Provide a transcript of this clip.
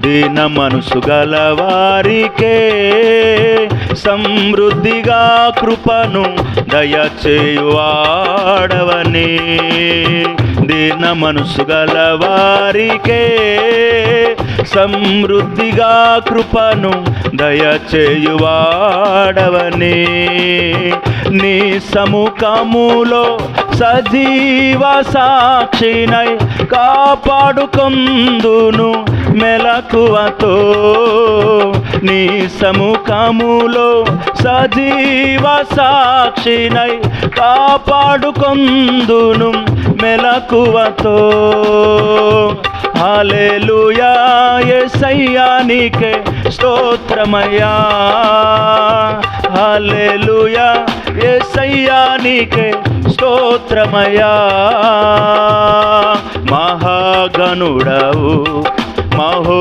దీన మనసు గల వారికే సమృద్ధిగా కృపను దయచేయువాడవని. దీన మనసు గల వారికే సమృద్ధిగా కృపను దయచేయువాడవని. నీ సముఖములో సజీవ సాక్షినై కాపాడుకొందును. మెలకువతో నీ సముఖములో సజీవ సాక్షినై కాపాడుకొందును మెలకువతో. హల్లెలూయా యేసయ్యా నీకే స్తోత్రమయ్యా. హల్లెలూయా యేసయ్యా నీకే స్తోత్రమయ్యా. మహాగణుడవు mão